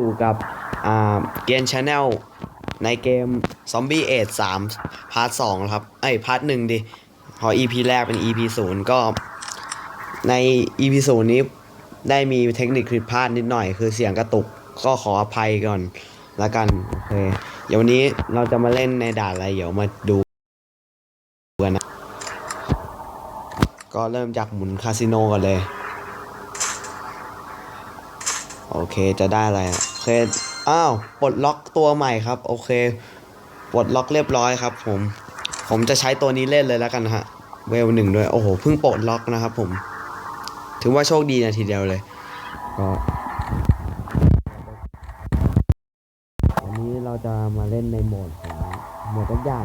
อยู่กับเกมชาแนลในเกม Zombie Age 3พาร์ท2ครับ เอ้ยพาร์ทหนึ่งดิพอ EP แรกเป็น EP 0ก็ ใน EP 0นี้ได้มีเทคนิคผิดพลาดนิดหน่อย คือเสียงกระตุกก็ขออภัยก่อนละกัน โอเค เดี๋ยววันนี้เราจะมาเล่นในด่านอะไร เดี๋ยวมาดูกันนะก็เริ่มจากหมุนคาสิโนก่อนเลย โอเคจะได้อะไรอะ เค อ้าวปลดล็อกตัวใหม่ครับ โอเค ปลดล็อกเรียบร้อยครับ ผม ผมจะใช้ตัวนี้เล่นเลยแล้วกันฮะ เวลหนึ่งด้วย โอ้โห เพิ่งปลดล็อกนะครับผม ถือว่าโชคดีนะทีเดียวเลย ก็วันนี้เราจะมาเล่นในโหมดของโหมดยาก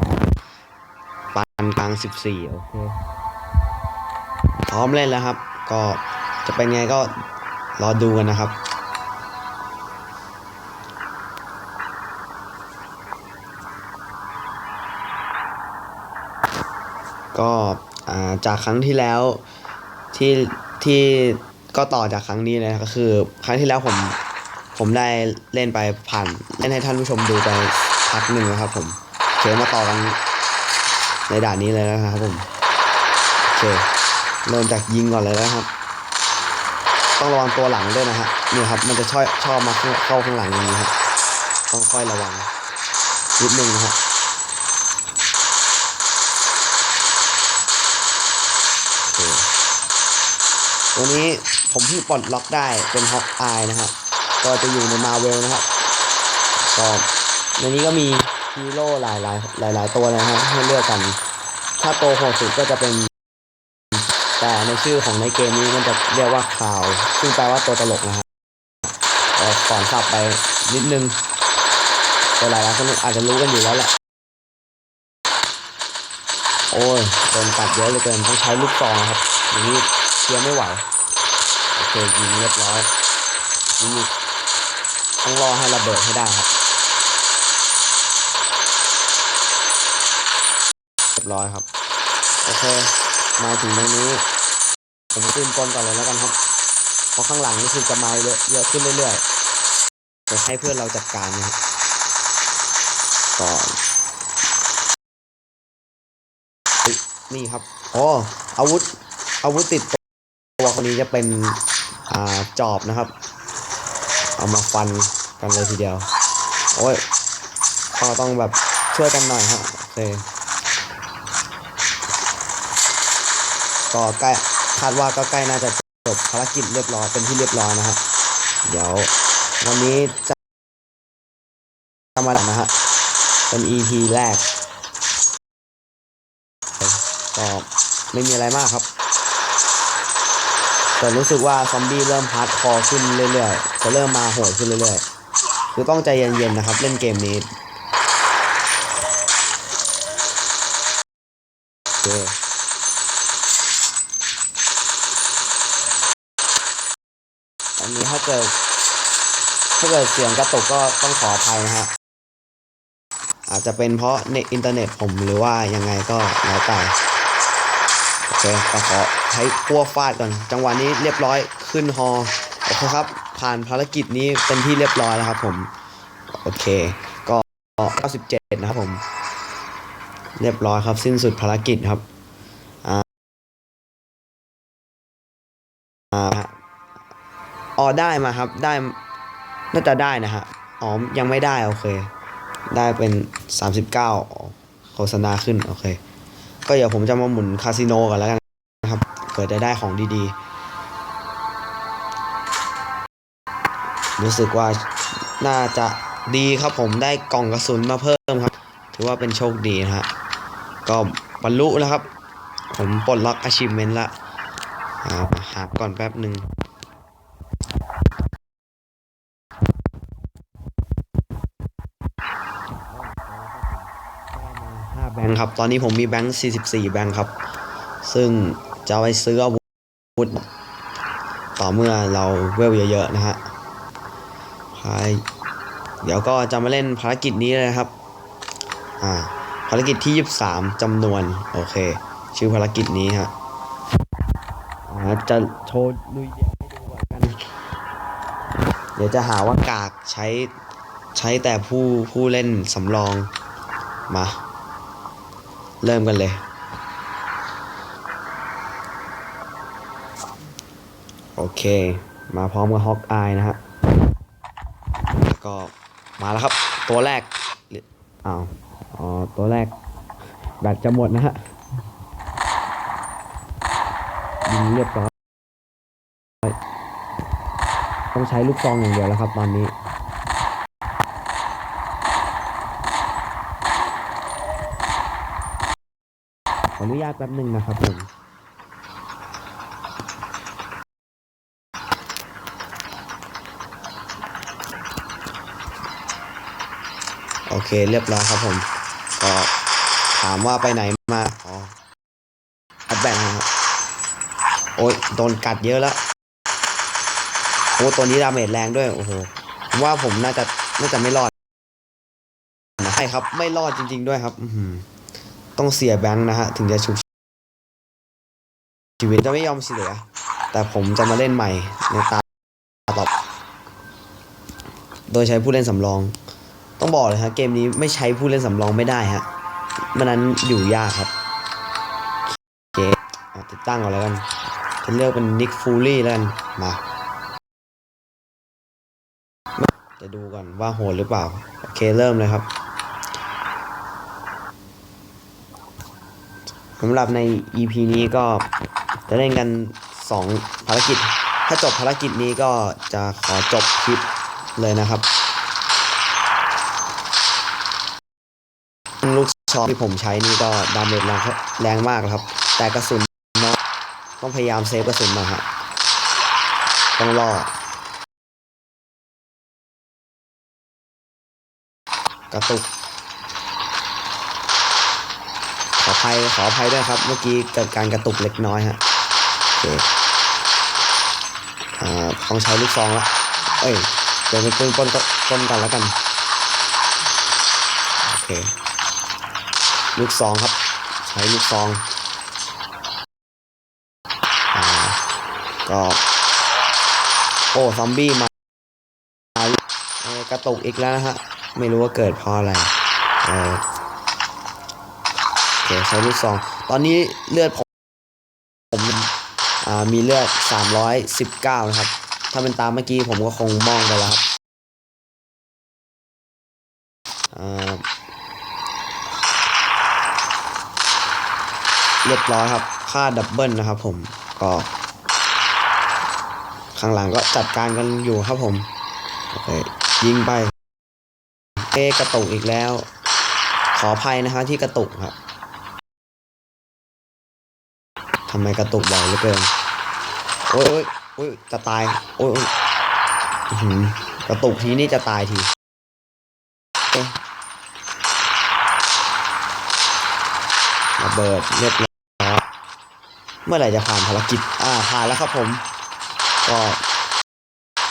ๆปานกลางสิบสี่โอเค พร้อมเล่นแล้วครับ ก็จะเป็นไงก็รอดูกันนะครับ ก็จากครั้งที่แล้วที่ที่ก็ต่อจากครั้งนี้เลยนะก็คือ ครั้งที่แล้วผมผมได้เล่นไปผ่านเล่นให้ท่านผู้ชมดูไปพักหนึ่งนะครับ ผมเคมาต่อกันในด่านนี้เลยนะครับผมโอเคเริ่มจากยิงก่อนเลยนะครับ ต้องระวังตัวหลังด้วยนะฮะเนี่ยครับมันจะชอบชอบมาเข้าเข้าข้างหลังอย่างนี้ครับต้องค่อยระวังนิดนึงนะครับ ตัวนี้ผมเพิ่ปลดล็อกได้เป็นฮอกอายนะครับ ก็จะอยู่ในมาเวลนะครับก็ในนี้ก็มีฮีโร่หลายหลายหลายหลายตัวเลยนะฮะให้เลือกกัน ถ้าโตโหดสุดก็จะเป็น แต่ในชื่อของในเกมนี้มันจะเรียกว่าข่าว ซึ่งแปลว่าตัวตลกนะฮะก็สอนสับไปนิดนึงแต่หลายๆคนอาจจะรู้กันอยู่แล้วแหละ โอ้ยโดนกัดเยอะเหลือเกินต้องใช้ลูกซองครับอย่างนี้เคลียร์ไม่ไหวโอเคยิงเรียบร้อยยิงต้องรอให้ระเบิดให้ได้ครับเรียบร้อยครับโอเคมาถึงตรงนี้ ผมปืนกลก่อนเลยแล้วกันครับเพราะข้างหลังนี่คือจะมาเยอะเยอะขึ้นเรื่อยๆจะให้เพื่อนเราจัดการนะครับก่อน นี่ครับอ๋ออาวุธอาวุธติดตัวคนนี้จะเป็นอ่าจอบนะครับ เอามาฟันกันเลยทีเดียวโอ้ยก็ต้องแบบช่วยกันหน่อยฮะโอเคก็ใกล้คาดว่าก็ใกล้น่าจะจบภารกิจเรียบร้อยเป็นที่เรียบร้อยนะฮะเดี๋ยววันนี้จะทำมาดันะฮะเป็น EP แรก ก็ไม่มีอะไรมากครับ แต่รู้สึกว่าซอมบี้เริ่มฮาร์ดคอร์ขึ้นเรื่อยๆจะเริ่มมาโหดขึ้นเรื่อยๆคือต้องใจเย็นๆนะครับเล่นเกมนี้อเคอันนี้ถ้าเกิดถ้าเกิดเสียงกระตุกก็ต้องขออภัยนะฮะอาจจะเป็นเพราะเน็ตอินเทอร์เน็ตผมหรือว่ายังไงก็แล้วแต่ เคก็ขอใช้พัวฟาดก่อน จังหวะนี้เรียบร้อยขึ้นฮอโอเคครับ ผ่านภารกิจนี้เป็นที่เรียบร้อยแล้วครับผม โอเค ก็ 97 นะครับผม เรียบร้อยครับ สิ้นสุดภารกิจครับอ่าอ่าอ๋อได้มาครับ ได้ น่าจะได้นะฮะ อ๋อ ยังไม่ได้ โอเค ได้เป็น 39 โฆษณาขึ้น โอเค ก็เดี๋ยวผมจะมาหมุนคาสิโนกันแล้วกันนะครับเผื่อจะได้ของดีๆ รู้สึกว่าน่าจะดีครับผมได้กล่องกระสุนมาเพิ่มครับ ถือว่าเป็นโชคดีนะฮะก็บรรลุแล้วครับ ผมปลดล็อก achievement ละหาหาก่อนแป๊บหนึ่ง แบงค์ครับ ตอนนี้ผมมีแบงค์ 44 แบงค์ครับ ซึ่งจะไว้ซื้ออาวุธ ต่อเมื่อเราเวลเยอะๆนะฮะภายเดี๋ยวก็จะมาเล่นภารกิจนี้เลยครับ อ่า ภารกิจที่ 23จำนวน โอเค ชื่อภารกิจนี้ฮะจะโชว์ลุยเดียวให้ดูก่อนกัน เดี๋ยวจะหาว่ากากใช้ใช้แต่ผู้ผู้เล่นสำรอง มา เริ่มกันเลย โอเค มาพร้อมกับฮอกอายนะฮะก็มาแล้วครับ ตัวแรกออ้าวอ๋อ ตัวแรก แบตจะหมดนะฮะยิงเรียบร้อยต้องใช้ลูกซองอย่างเดียวแล้วครับตอนนี้ อนุญาตแป๊บหนึ่งนะครับผมโอเคเรียบร้อยครับผมก็ถามว่าไปไหนมาอ๋ออัดแบนครับโอ้ยโดนกัดเยอะแล้วโอ้ตัวนี้ดาเมจแรงด้วยโอ้โหผมว่าผมน่าจะน่าจะไม่รอดใช่ครับ ไม่รอดจริง ๆ ด้วยครับ อื ต้องเสียแบงค์นะฮะถึงจะชุบชีวิตจะไม่ยอมเสีย แต่ผมจะมาเล่นใหม่ในตาต่อโดยใช้ผู้เล่นสำรอง ต้องบอกเลยฮะเกมนี้ไม่ใช้ผู้เล่นสำรองไม่ได้ฮะมันนั้นอยู่ยากครับโอเคติดตั้งก่อนแล้วกันจะเลือกเป็นนิกฟูลี่แล้วกันมาจะดูก่อนว่าโหดหรือเปล่า โอเคเริ่มเลยครับำหรับใน EP นี้ก็จะเล่นกัน 2 ภารกิจ ถ้าจบภารกิจนี้ก็จะขอจบคลิปเลยนะครับ ลูกช็อตที่ผมใช้นี่ก็ดาเมจแรงแรงมากครับ แต่กระสุนน้อยต้องพยายามเซฟกระสุนหนะฮะต้องล่อกระตุก ขออ ภัยขออภัยด้วยครับ เมื่อกี้เกิดการกระตุกเล็กน้อยฮะโอเคอ่าต้องใช้ลูกซองละเอ้ยเดี๋ยวเป็นปืนปนก็ปนกันแล้วกันโอเคลูกซองครับ ใช้ลูกซองอ่าก็โอ้ซอมบี้มามากระตุกอีกแล้วนะฮะ ไม่รู้ว่าเกิดเพราะอะไร เออโอเคใช้ลูกซอง ตอนนี้เลือดผมผมอ่ามีเลือด 319 นะครับ ถ้าเป็นตามเมื่อกี้ผมก็คงมองไปแล้วครับอ่าเรียบร้อยครับ ค่าดับเบิลนะครับผม ก็ ข้างหลังก็จัดการกันอยู่ครับผม โอเค ยิงไปเอกระตุกอีกแล้ว ขออภัยนะฮะที่กระตุกครับ ทำไมกระตุกบ่อยเหลือเกิน โอ้ยโอ้ยโอ้ยจะตายโอ้ยโอ้ยกระตุกทีนี่จะตายทีระเบิดเรียบร้อยเมื่อไหร่จะผ่านภารกิจ อ่า ผ่านแล้วครับผม ก็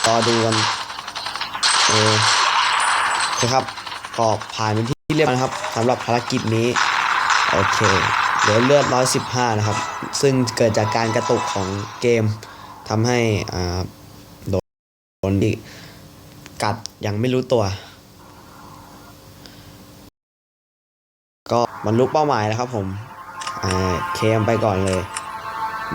รอดูกันเออโอเคครับ ก็ผ่านเป็นที่เรียบร้อยนะครับสำหรับภารกิจนี้ โอเค เหลือเลือด 115 นะครับ ซึ่งเกิดจากการกระตุกของเกมทำให้โดนโดนที่กัดยังไม่รู้ตัว ก็บรรลุเป้าหมายแล้วครับผมเคมไปก่อนเลย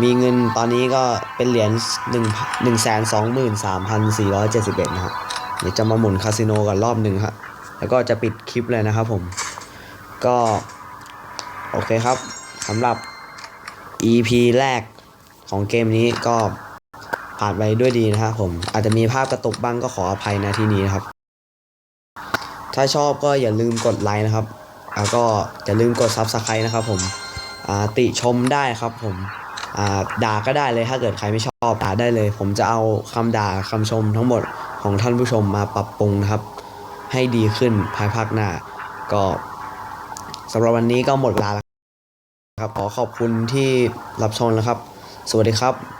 มีเงินตอนนี้ก็เป็นเหรียญหนึ่งหนึ่งแสนสองหมื่นสามพันสี่ร้อยเจ็ดสิบเอ็ดนะครับ เดี๋ยวจะมาหมุนคาสิโนก่อนรอบหนึ่งครับแล้วก็จะปิดคลิปเลยนะครับผม ก็ โอเคครับ สำหรับ EP แรกของเกมนี้ก็ผ่านไปด้วยดีนะครับผม อาจจะมีภาพกระตุกบ้างก็ขออภัยนะที่นี้นะครับ ถ้าชอบก็อย่าลืมกดไลค์นะครับ แล้วก็อย่าลืมกด Subscribe นะครับผมติชมได้ครับผมด่าก็ได้เลยถ้าเกิดใครไม่ชอบด่าได้เลย ผมจะเอาคำด่าคำชมทั้งหมดของท่านผู้ชมมาปรับปรุงนะครับ ให้ดีขึ้นภายภาคหน้า ก็สำหรับวันนี้ก็หมดเวลาแล้ว ขอขอบคุณที่รับชมนะครับ สวัสดีครับ